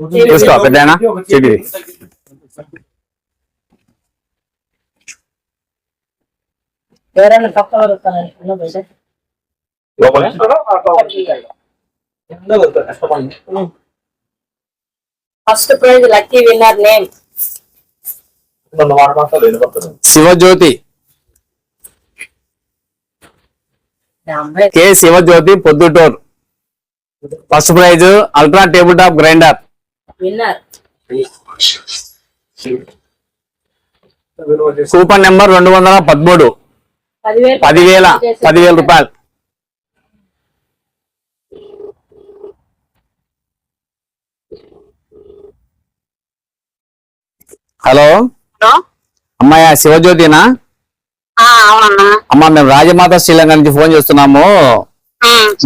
చూసుకో పెద్దనా చెప్పి ఎవరైనా బయట first prize lucky winner name Sivajyothi K Sivajyothi Proddatur first prize ultra table top grinder winner. Coupon number రెండు వందల పదమూడు. పదివేలు పదివేల రూపాయలు. హలో? హలో? అమ్మాయ శివజ్యోతినా? అమ్మా మేము రాజమాత శ్రీలంక నుంచి ఫోన్ చేస్తున్నాము.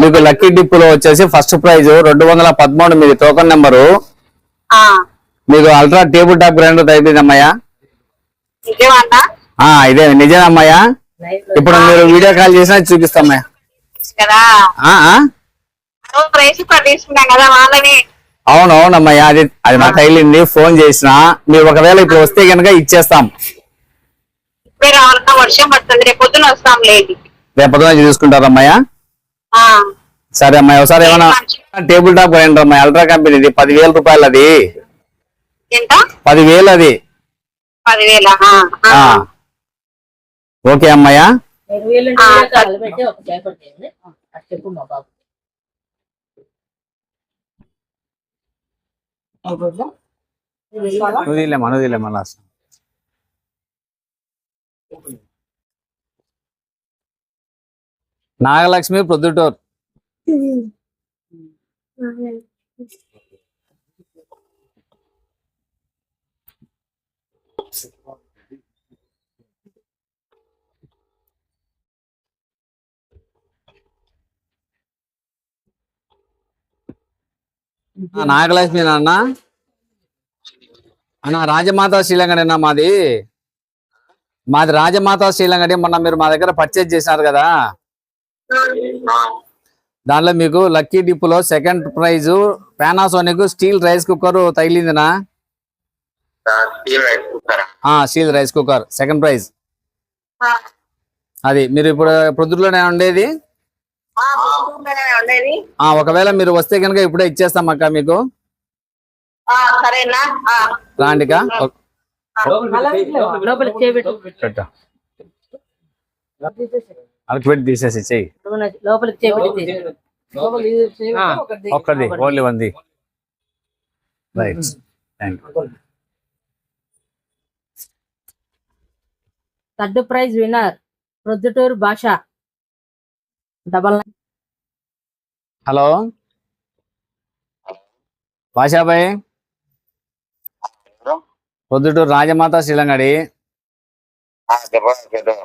మీకు లక్కీ డిప్లో వచ్చేసి ఫస్ట్ ప్రైజ్ రెండు వందల పదమూడు మీది టోకన్ నెంబరు మీకు అల్ట్రా టేబుల్ టాప్ గ్రైండర్ ఆ ఇదే నిజమయ్యా. ఇప్పుడు మీరు వీడియో కాల్ చేసినా చూపిస్తామయ్యా. అవును అవునమ్మయ్యా అది అది నాకు తగిలింది. ఫోన్ చేసిన. మీరు ఒకవేళ ఇప్పుడు వస్తే కనుక ఇచ్చేస్తాం. వర్షం పడుతుంది. రేపు పొద్దున వస్తాం చూసుకుంటారమ్మయ్యా. సరే అమ్మాయి ఒకసారి ఏమైనా టేబుల్ టాప్ గ్రైండర్ అమ్మాయి అల్ట్రా కంపెనీది పదివేల రూపాయలు అది. పదివేలు అది. ఓకే అమ్మయ్యా మా నువ్వు నువ్వు లాస్ట్ నాగలక్ష్మి ప్రొద్దుటూర్. నాగలక్ష్మి అన్న అన్న రాజమాత శ్రీలంకడేనా మాది. మాది రాజమాత శ్రీలంకడే మొన్న మీరు మా దగ్గర పర్చేజ్ చేసినారు కదా. దాంట్లో మీకు lucky డిప్పులో second prize Panasonic steel rice cooker తగిలిందినా? ఆ steel rice cooker second prize అది మీరు ఇప్పుడు ప్రొద్దులోనే ఉండేది? ఉండేది. ఆ ఒకవేళ మీరు వస్తే కనుక ఇప్పుడే ఇచ్చేస్తాం అక్క మీకు. ఆ, సరేనా? ఆ, రాండికా పెట్ట. అరకు పెట్టి తీసేసి చెయ్యి ఒక్కది ఓన్లీ వంది right thank you third prize winner Proddatur Basha. Double nine. Hello భాషాబాయ్? Proddatur Rajamata Srilangadi.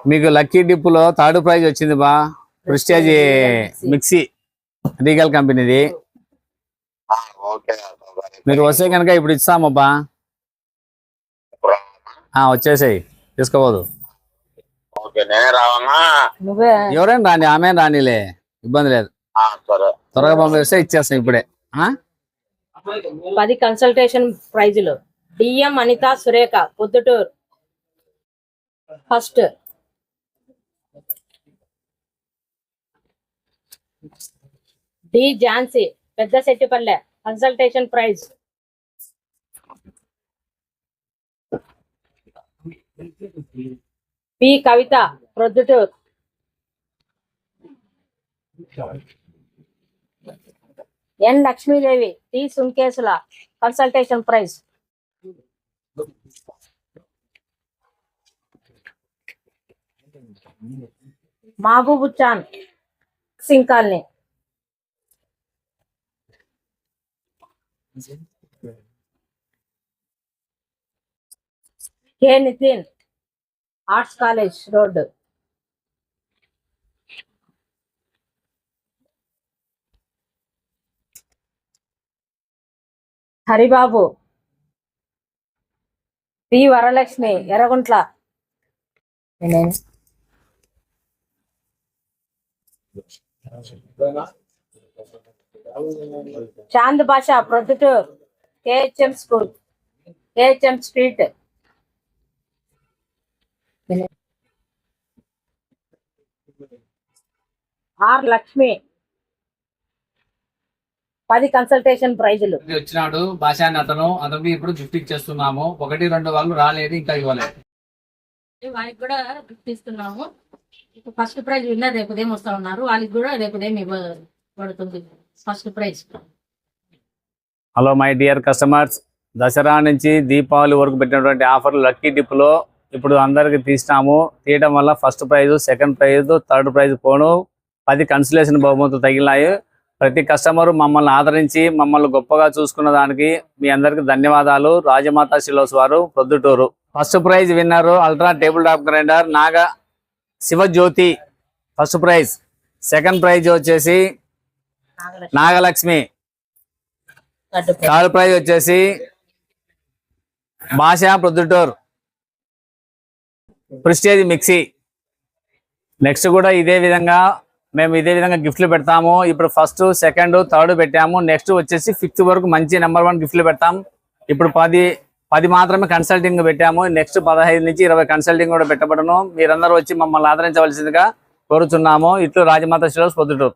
మీకు లక్కీ డిప్పులో థర్డ్ ప్రైజ్ వచ్చింది బా. ప్రిస్టేజ్ మిక్సీ రీగల్ కంపెనీది. మీరు వస్తే కనుక ఇప్పుడు ఇస్తామబ్బా ఆ, వచ్చేసేయ్. నువ్వే. ఎవరైనా రాని ఆమె రానిలే. ఇబ్బంది లేదు. ఆ, సరే. త్వరగా పంపిస్తే ఇచ్చేస్తాం ఇప్పుడే. ఆ? పది కన్సల్టేషన్ ప్రైజులు. DM Anitha Surekha Proddatur. First D Jhansi Pedda Settipalle consultation prize. P Kavitha Proddatur. N Lakshmidevi T Sunkesula consultation prize. Mahaboobchan Singh colony. K Nitin arts college road Haribabu P Varalakshmi Yerraguntla. Chand Basha Proddatur KHM school KHM street. R Lakshmi. పది consultation ప్రైజులు. వచ్చినాడు భాషా అని అతను ఇప్పుడు gift ఇచ్చేస్తున్నాము. ఒకటి రెండు వాళ్ళు రాలేదు ఇంకా ఇవ్వలేదు. వాళ్ళకి కూడా గిఫ్ట్ ఇస్తున్నాము. ఫస్ట్ ప్రైజ్ విన్నర్ రేపు ఉదయం వస్తా ఉన్నారు. వాళ్ళకి కూడా రేపు ఉదయం ఇవ్వబడుతుంది first prize. Hello my dear customers Dasara నుంచి దీపావళి వరకు పెట్టినటువంటి ఆఫర్లు లక్కీ డిప్లో ఇప్పుడు అందరికి తీసినాము తీయడం వల్ల first prize second prize third prize పోను. పది కన్సలేషన్ బహుమతులు తగిలినాయి. ప్రతి కస్టమర్ మమ్మల్ని ఆదరించి మమ్మల్ని గొప్పగా చూసుకున్న దానికి మీ అందరికి ధన్యవాదాలు. రాజమాత శిలోస్ వారు Proddatur. First prize winner ultra table top grinder Naga Sivajyothi. First prize. Second prize వచ్చేసి నాగలక్ష్మి. థర్డ్ ప్రైజ్ వచ్చేసి భాషా ప్రొద్దుటూర్. Prestige mixie. నెక్స్ట్ కూడా ఇదే విధంగా మేము ఇదే విధంగా గిఫ్ట్లు పెడతాము. ఇప్పుడు ఫస్ట్ సెకండ్ థర్డ్ పెట్టాము. నెక్స్ట్ వచ్చేసి ఫిఫ్త్ వరకు మంచి నెంబర్ వన్ గిఫ్ట్లు పెడతాం. ఇప్పుడు పది పది మాత్రమే కన్సల్టింగ్ పెట్టాము. నెక్స్ట్ పదహైదు నుంచి ఇరవై కన్సల్టింగ్ కూడా పెట్టబడను. మీరందరూ వచ్చి మమ్మల్ని ఆదరించవలసిందిగా కోరుచున్నాము. ఇట్లు రాజమాత శ్రీరోజ్ పొద్దుటూరు.